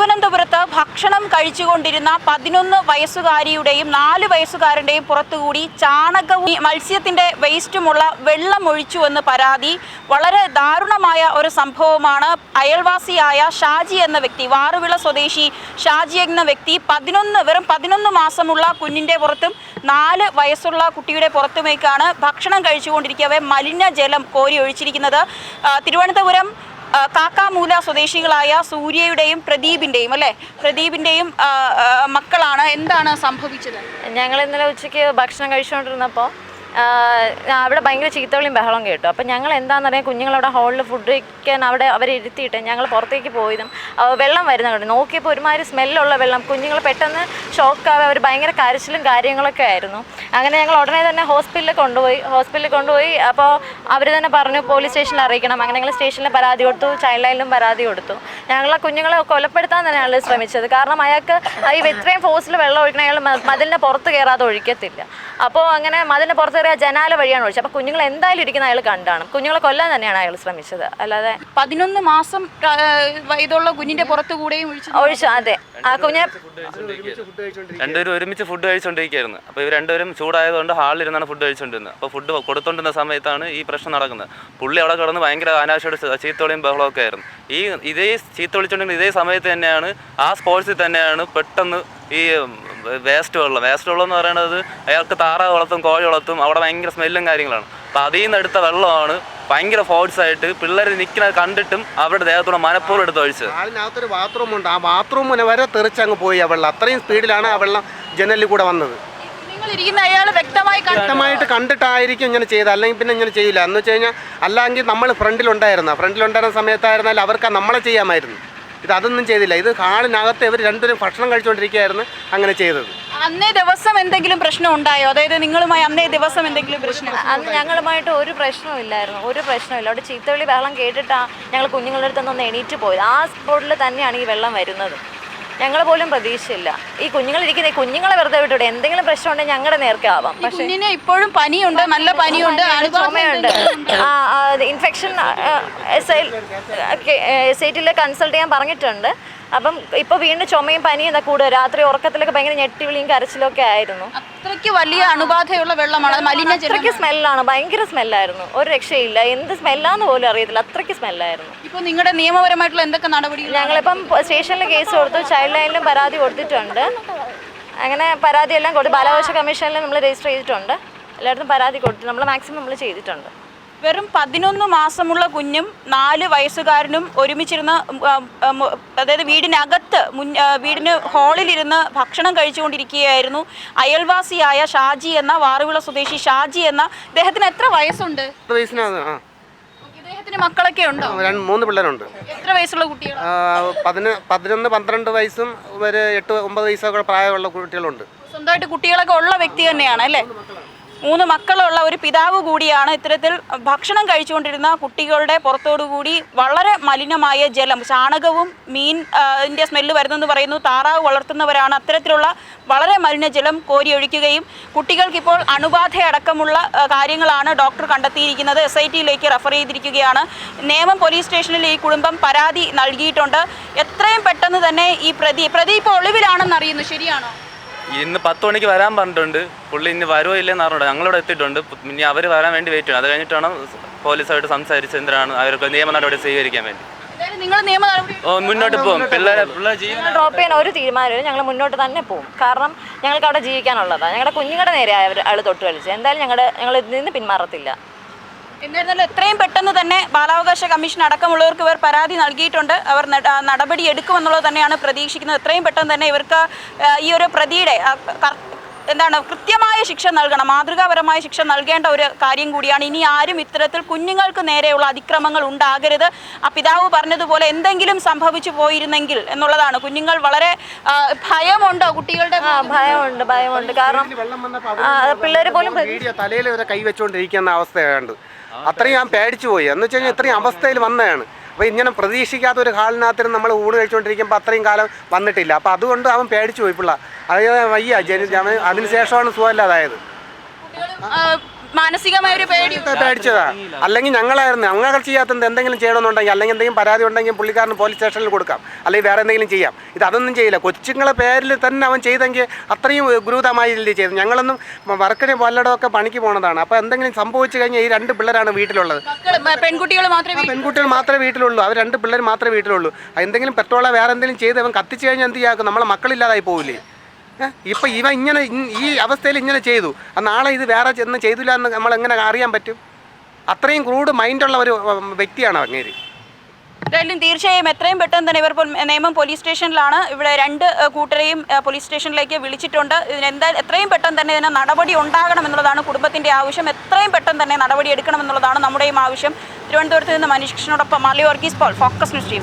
തിരുവനന്തപുരത്ത് ഭക്ഷണം കഴിച്ചുകൊണ്ടിരുന്ന പതിനൊന്ന് വയസ്സുകാരിയുടെയും നാല് വയസ്സുകാരന്റെയും പുറത്തുകൂടി ചാണകവും മത്സ്യത്തിന്റെ വേസ്റ്റുമുള്ള വെള്ളം ഒഴിച്ചുവെന്ന് പരാതി. വളരെ ദാരുണമായ ഒരു സംഭവമാണ്. അയൽവാസിയായ ഷാജി എന്ന വ്യക്തി വാറുവിള സ്വദേശി ഷാജി എന്ന വ്യക്തി പതിനൊന്ന് വെറും പതിനൊന്ന് മാസമുള്ള കുഞ്ഞിന്റെ പുറത്തും നാല് വയസ്സുള്ള കുട്ടിയുടെ പുറത്തുമേക്കാണ് ഭക്ഷണം കഴിച്ചുകൊണ്ടിരിക്കവേ മലിനജലം കോരി ഒഴിച്ചിരിക്കുന്നത് തിരുവനന്തപുരം കാക്കാമൂല സ്വദേശികളായ സൂര്യയുടെയും പ്രദീപിന്റെയും അല്ലേ? ആ, മക്കളാണ്. എന്താണ് സംഭവിച്ചത്? ഞങ്ങൾ ഇന്നലെ ഉച്ചയ്ക്ക് ഭക്ഷണം കഴിച്ചുകൊണ്ടിരുന്നപ്പോൾ അവിടെ ഭയങ്കര ചീത്തവിളിയും ബഹളം കേട്ടു. അപ്പം ഞങ്ങൾ എന്താണെന്നറിയാം കുഞ്ഞുങ്ങളവിടെ ഹോളിൽ ഫുഡ് കഴിക്കാൻ അവിടെ അവരെ ഇരുത്തിയിട്ട് ഞങ്ങൾ പുറത്തേക്ക് പോയതും വെള്ളം വരുന്ന കണ്ടു. നോക്കിയപ്പോൾ ഒരുമാതിരി സ്മെല്ലുള്ള വെള്ളം. കുഞ്ഞുങ്ങൾ പെട്ടെന്ന് ഷോക്കാവുക അവർ ഭയങ്കര കരച്ചിലും കാര്യങ്ങളൊക്കെ ആയിരുന്നു. അങ്ങനെ ഞങ്ങൾ ഉടനെ തന്നെ ഹോസ്പിറ്റലിൽ കൊണ്ടുപോയി ഹോസ്പിറ്റലിൽ കൊണ്ടുപോയി. അപ്പോൾ അവർ തന്നെ പറഞ്ഞു പോലീസ് സ്റ്റേഷനിൽ അറിയിക്കണം. അങ്ങനെ ഞങ്ങൾ സ്റ്റേഷനിൽ പരാതി കൊടുത്തു ചൈൽഡ് ലൈനിലും പരാതി കൊടുത്തു. ഞങ്ങൾ കുഞ്ഞുങ്ങളെ കൊലപ്പെടുത്താൻ തന്നെയാണ് ശ്രമിച്ചത്. കാരണം അയാൾക്ക് ഈ ഇത്രയും ഫോഴ്സിൽ വെള്ളം ഒഴിക്കണം അയാൾ മതിലിന്റെ പുറത്ത് കയറാതെ ഒഴിക്കത്തില്ല. അപ്പോൾ അങ്ങനെ മതിന് പുറത്ത് കയറിയ ജനാല വഴിയാണ് ഒഴിച്ചത് അപ്പോൾ കുഞ്ഞുങ്ങൾ എന്തായാലും ഇരിക്കുന്ന അയാൾ കണ്ടാണ്. കുഞ്ഞുങ്ങളെ കൊല്ലാൻ തന്നെയാണ് അയാൾ ശ്രമിച്ചത്. അല്ലാതെ പതിനൊന്ന് മാസം വയതുള്ള ഇതുള്ള കുഞ്ഞിന്റെ പുറത്തുകൂടെയും ഒഴിച്ചു ഒഴിച്ചു അതെ. ആ കുഞ്ഞെ രണ്ടുപേരും ഒരുമിച്ച് ഫുഡ് കഴിച്ചുകൊണ്ടിരിക്കുകയായിരുന്നു അപ്പോൾ ഇവർ രണ്ടുപേരും ചൂടായതുകൊണ്ട് ഹാളിലിരുന്നാണ് ഫുഡ് കഴിച്ചുകൊണ്ടിരുന്നത് അപ്പോൾ ഫുഡ് കൊടുത്തോണ്ടിരുന്ന സമയത്താണ് ഈ പ്രശ്നം നടക്കുന്നത്. പുള്ളി അവിടെ കിടന്ന് ഭയങ്കര അനാവശ്യമായിട്ട് ചീത്തോളിയും ബഹളമൊക്കെ ആയിരുന്നു. ഈ ഇതേ ചീത്തൊളിച്ചുണ്ടെങ്കിൽ ഇതേ സമയത്ത് തന്നെയാണ് ആ സ്പോർട്സിൽ തന്നെയാണ് പെട്ടെന്ന് ഈ വേസ്റ്റ് വെള്ളം. വേസ്റ്റ് വെള്ളം എന്ന് പറയുന്നത് അയാൾക്ക് താറാവ് വളർത്തും കോഴി വളർത്തും അവിടെ ഭയങ്കര സ്മെല്ലും കാര്യങ്ങളാണ്. അപ്പോൾ അതിൽ നിന്ന് എടുത്ത വെള്ളമാണ് ഭയങ്കര ഫോഴ്സ് ആയിട്ട് പിള്ളേർ നിൽക്കുന്നത് കണ്ടിട്ടും അവരുടെ ദേഹത്തൂടെ മനപ്പൂർവം എടുത്ത് ഒഴിച്ചത്. അതിനകത്തൊരു ബാത്റൂം ഉണ്ട്. ആ ബാത്റൂമിനെ വരെ തെറിച്ചങ്ങ് പോയി ആ വെള്ളം. അത്രയും സ്പീഡിലാണ് ആ വെള്ളം ജനലിൽ കൂടെ വന്നത്. നിങ്ങൾ ഇരിക്കുന്ന അയാൾ വ്യക്തമായി വ്യക്തമായിട്ട് കണ്ടിട്ടായിരിക്കും ഇങ്ങനെ ചെയ്ത് അല്ലെങ്കിൽ പിന്നെ ഇങ്ങനെ ചെയ്യില്ല. എന്ന് വെച്ച് കഴിഞ്ഞാൽ അല്ലെങ്കിൽ നമ്മൾ ഫ്രണ്ടിലുണ്ടായിരുന്ന ഫ്രണ്ടിലുണ്ടായിരുന്ന സമയത്തായിരുന്നാൽ അവർക്ക് നമ്മളെ ചെയ്യാമായിരുന്നു. ഇത് അതൊന്നും ചെയ്തില്ല. ഇത് ഹാളിനകത്ത് ഇവർ രണ്ടുപേരും ഭക്ഷണം കഴിച്ചുകൊണ്ടിരിക്കുകയായിരുന്നു അങ്ങനെ ചെയ്തത്. അന്നേ ദിവസം എന്തെങ്കിലും പ്രശ്നം ഉണ്ടായോ? അതായത് നിങ്ങളുമായി അന്നേ ദിവസം എന്തെങ്കിലും പ്രശ്നം അന്ന് ഞങ്ങളുമായിട്ട് ഒരു പ്രശ്നവും ഇല്ലായിരുന്നു. ഒരു പ്രശ്നമില്ല അവിടെ ചീത്തവിളി വെള്ളം കേട്ടിട്ടാണ് ഞങ്ങൾ കുഞ്ഞുങ്ങളുടെ അടുത്തൊന്നും ഒന്ന് എണീറ്റ് പോയത്. ആ സ്പോട്ടിൽ തന്നെയാണ് ഈ വെള്ളം വരുന്നത്. ഞങ്ങൾ പോലും പ്രതീക്ഷയില്ല. ഈ കുഞ്ഞുങ്ങൾ ഇരിക്കുന്ന ഈ കുഞ്ഞുങ്ങളെ വെറുതെ വിട്ടൂടെ എന്തെങ്കിലും പ്രശ്നം ഉണ്ടെങ്കിൽ ഞങ്ങളുടെ നേർക്ക് ആവാം. പക്ഷേ കുഞ്ഞിന് ഇപ്പോഴും പനിയുണ്ട് നല്ല പനിയുണ്ട് ചുമയുണ്ട്. ഇൻഫെക്ഷൻ എസ് ഐ ടിയിൽ കൺസൾട്ട് ചെയ്യാൻ പറഞ്ഞിട്ടുണ്ട്. അപ്പം ഇപ്പൊ വീണ്ടും ചുമയും പനിയും ഇതാ കൂടുക? രാത്രി ഉറക്കത്തിലൊക്കെ ഭയങ്കര ഞെട്ടിവിളിയും കരച്ചിലും ഒക്കെ ആയിരുന്നു. അത്രയ്ക്ക് വലിയ അണുബാധയുള്ള വെള്ളമാണ്. മലിന അത്രയ്ക്ക് സ്മെല്ലാണ്. ഭയങ്കര സ്മെല്ലായിരുന്നു. ഒരു രക്ഷയില്ല. എന്ത് സ്മെല്ലാന്ന് പോലും അറിയത്തില്ല. അത്രയ്ക്ക് സ്മെല്ലായിരുന്നു. ഇപ്പൊ നിങ്ങളുടെ നിയമപരമായിട്ടുള്ള എന്തൊക്കെ നടപടികൾ ഞങ്ങളിപ്പം സ്റ്റേഷനിൽ കേസ് കൊടുത്തു. ചൈൽഡ് ലൈനിലും പരാതി കൊടുത്തിട്ടുണ്ട്. അങ്ങനെ പരാതിയെല്ലാം കൊടുത്തു. ബാലാവകാശ കമ്മീഷനിൽ നമ്മൾ രജിസ്റ്റർ ചെയ്തിട്ടുണ്ട്. എല്ലായിടത്തും പരാതി കൊടുത്തു. നമ്മൾ മാക്സിമം നമ്മൾ ചെയ്തിട്ടുണ്ട്. വെറും പതിനൊന്ന് മാസമുള്ള കുഞ്ഞും നാല് വയസ്സുകാരനും ഒരുമിച്ചിരുന്ന് അതായത് വീടിനകത്ത് മുൻ വീടിന് ഹാളിലിരുന്ന് ഭക്ഷണം കഴിച്ചുകൊണ്ടിരിക്കുകയായിരുന്നു. അയൽവാസിയായ ഷാജി എന്ന വാറുവിള സ്വദേശി ഷാജി എന്ന ഇദ്ദേഹത്തിന് എത്ര വയസ്സുണ്ട്? ഇദ്ദേഹത്തിന് മക്കളൊക്കെ ഉണ്ടോ? രണ്ട് മൂന്ന് പിള്ളേരുണ്ട്. എത്ര വയസ്സുള്ള കുട്ടികൾ പതിനൊന്ന് പന്ത്രണ്ട് വയസ്സും ഒരു എട്ട് ഒമ്പത് വയസ്സൊക്കെ പ്രായമുള്ള കുട്ടികളുണ്ട്. സ്വന്തമായിട്ട് കുട്ടികളൊക്കെ ഉള്ള വ്യക്തി തന്നെയാണ് അല്ലേ? മൂന്ന് മക്കളുള്ള ഒരു പിതാവ് കൂടിയാണ് ഇത്തരത്തിൽ ഭക്ഷണം കഴിച്ചുകൊണ്ടിരുന്ന കുട്ടികളുടെ പുറത്തോടുകൂടി വളരെ മലിനമായ ജലം ചാണകവും മീൻ ആ, സ്മെല്ല് വരുന്നെന്ന് പറയുന്നു. താറാവ് വളർത്തുന്നവരാണ് അത്തരത്തിലുള്ള വളരെ മലിനജലം കോരിയൊഴിക്കുകയും കുട്ടികൾക്കിപ്പോൾ അണുബാധയടക്കമുള്ള കാര്യങ്ങളാണ് ഡോക്ടർ കണ്ടെത്തിയിരിക്കുന്നത്. എസ് ഐ ടിയിലേക്ക് റെഫർ ചെയ്തിരിക്കുകയാണ്. നേമം പോലീസ് സ്റ്റേഷനിൽ ഈ കുടുംബം പരാതി നൽകിയിട്ടുണ്ട്. എത്രയും പെട്ടെന്ന് തന്നെ ഈ പ്രതി പ്രതി ഇപ്പോൾ ഒളിവിലാണെന്ന് അറിയുന്നു ശരിയാണോ? ഇന്ന് പത്ത് മണിക്ക് വരാൻ പറഞ്ഞിട്ടുണ്ട്. പുള്ളി ഇന്ന് വരുമോ ഇല്ലെന്ന് അറിഞ്ഞിട്ട് ഞങ്ങളിവിടെ എത്തിയിട്ടുണ്ട്. ഇനി അവർ വരാൻ വേണ്ടി വെയിറ്റ് ചെയ്യണം. അത് കഴിഞ്ഞിട്ടാണ് പോലീസായിട്ട് സംസാരിച്ച് എന്തിനാണ് അവർക്ക് നിയമ നടപടി സ്വീകരിക്കാൻ വേണ്ടി. മുന്നോട്ട് പോകും. പിള്ളേരെ ഡ്രോപ്പ് ചെയ്യാൻ ഒരു തീരുമാനമില്ല. ഞങ്ങൾ മുന്നോട്ട് തന്നെ പോകും. കാരണം ഞങ്ങൾക്ക് അവിടെ ജീവിക്കാനുള്ളതാണ്. ഞങ്ങളുടെ കുഞ്ഞുങ്ങളുടെ നേരെ അവർ ആൾ തൊട്ട് കളിച്ചത് എന്തായാലും ഞങ്ങളുടെ ഞങ്ങൾ ഇതിൽ നിന്ന് പിന്മാറത്തില്ല. എന്നിരുന്നാലും എത്രയും പെട്ടെന്ന് തന്നെ ബാലാവകാശ കമ്മീഷൻ അടക്കമുള്ളവർക്ക് ഇവർ പരാതി നൽകിയിട്ടുണ്ട്. അവർ നടപടി എടുക്കുമെന്നുള്ളത് തന്നെയാണ് പ്രതീക്ഷിക്കുന്നത്. എത്രയും പെട്ടെന്ന് തന്നെ ഇവർക്ക് ഈ ഒരു പ്രതിയുടെ എന്താണ് കൃത്യമായ ശിക്ഷ നൽകണം. മാതൃകാപരമായ ശിക്ഷ നൽകേണ്ട ഒരു കാര്യം കൂടിയാണ്. ഇനി ആരും ഇത്തരത്തിൽ കുഞ്ഞുങ്ങൾക്ക് നേരെയുള്ള അതിക്രമങ്ങൾ ഉണ്ടാകരുത്. ആ പിതാവ് പറഞ്ഞതുപോലെ എന്തെങ്കിലും സംഭവിച്ചു പോയിരുന്നെങ്കിൽ എന്നുള്ളതാണ്. കുഞ്ഞുങ്ങൾ വളരെ ഭയമുണ്ട് കുട്ടികളുടെ ഭയമുണ്ട് ഭയമുണ്ട്. കാരണം പിള്ളേർ ആ, പിള്ളേര് പോലും വീഡിയോ തലയിൽ വരെ കൈ വെച്ചുകൊണ്ടിരിക്കുന്ന അവസ്ഥയാണ്. അത്രയും ഞാൻ പേടിച്ചു പോയി. എന്ന് വെച്ച് കഴിഞ്ഞാൽ ഇത്രയും അവസ്ഥയിൽ വന്നതാണ്. അപ്പോൾ ഇങ്ങനെ പ്രതീക്ഷിക്കാത്ത ഒരു ഹാളിനകത്തിന് നമ്മൾ ഊണ് കഴിച്ചുകൊണ്ടിരിക്കുമ്പോൾ അത്രയും കാലം വന്നിട്ടില്ല. അപ്പോൾ അതുകൊണ്ട് അവൻ പേടിച്ചു പോയി പിള്ള. അതായത് വയ്യ ജനി അതിനുശേഷമാണ് സുഖമില്ലാതായത്. മാനസികമായ ഒരു പേടി. പേടിച്ചതാ. അല്ലെങ്കിൽ ഞങ്ങളായിരുന്നു. ഞങ്ങൾ ചെയ്യാത്തത് എന്തെങ്കിലും ചെയ്യണമെന്നുണ്ടെങ്കിൽ അല്ലെങ്കിൽ എന്തെങ്കിലും പരാതി ഉണ്ടെങ്കിൽ പുള്ളിക്കാരന് പോലീസ് സ്റ്റേഷനിൽ കൊടുക്കാം. അല്ലെങ്കിൽ വേറെ എന്തെങ്കിലും ചെയ്യാം. ഇത് അതൊന്നും ചെയ്യില്ല. കൊച്ചുങ്ങളെ പേരിൽ തന്നെ അവൻ ചെയ്തെങ്കിൽ അത്രയും ഗുരുതരമായ രീതിയിൽ ചെയ്തു ഞങ്ങളൊന്നും വർക്കിനെ വല്ലടമൊക്കെ പണിക്ക് പോണതാണ്. അപ്പോൾ എന്തെങ്കിലും സംഭവിച്ചു കഴിഞ്ഞാൽ ഈ രണ്ട് പിള്ളേരാണ് വീട്ടിലുള്ളത്. പെൺകുട്ടികൾ മാത്രമേ പെൺകുട്ടികൾ മാത്രമേ വീട്ടിലുള്ളൂ. അവർ രണ്ട് പിള്ളേർ മാത്രമേ വീട്ടിലുള്ളൂ. എന്തെങ്കിലും പെട്രോളോ വേറെ എന്തെങ്കിലും ചെയ്ത് അവൻ കത്തിച്ചു കഴിഞ്ഞാൽ എന്ത് ചെയ്യാക്കും? നമ്മളെ മക്കളില്ലാതായി പോവില്ലേ? ഏഹ്? ഇപ്പൊ ഇവ ഇങ്ങനെ ഈ അവസ്ഥയിൽ ഇങ്ങനെ ചെയ്തു. നാളെ ഇത് വേറെ ചെന്ന് ചെയ്തില്ല എന്ന് നമ്മൾ എങ്ങനെ അറിയാൻ പറ്റും? അത്രയും ക്രൂഡ് മൈൻഡുള്ള ഒരു വ്യക്തിയാണ് അങ്ങേര്. എന്തായാലും തീർച്ചയായും എത്രയും പെട്ടെന്ന് തന്നെ ഇവർ നിയമം പോലീസ് സ്റ്റേഷനിലാണ് ഇവിടെ രണ്ട് കൂട്ടരെയും പോലീസ് സ്റ്റേഷനിലേക്ക് വിളിച്ചിട്ടുണ്ട്. ഇതിനെന്താ എത്രയും പെട്ടെന്ന് തന്നെ ഇതിന് നടപടി ഉണ്ടാകണം എന്നുള്ളതാണ് കുടുംബത്തിന്റെ ആവശ്യം. എത്രയും പെട്ടെന്ന് തന്നെ നടപടി എടുക്കണം എന്നുള്ളതാണ് നമ്മുടെയും ആവശ്യം. തിരുവനന്തപുരത്ത് നിന്ന് മനീഷ് കൃഷ്ണനോടൊപ്പം പോൾ ഫോക്കസ് ന്യൂസ് ടി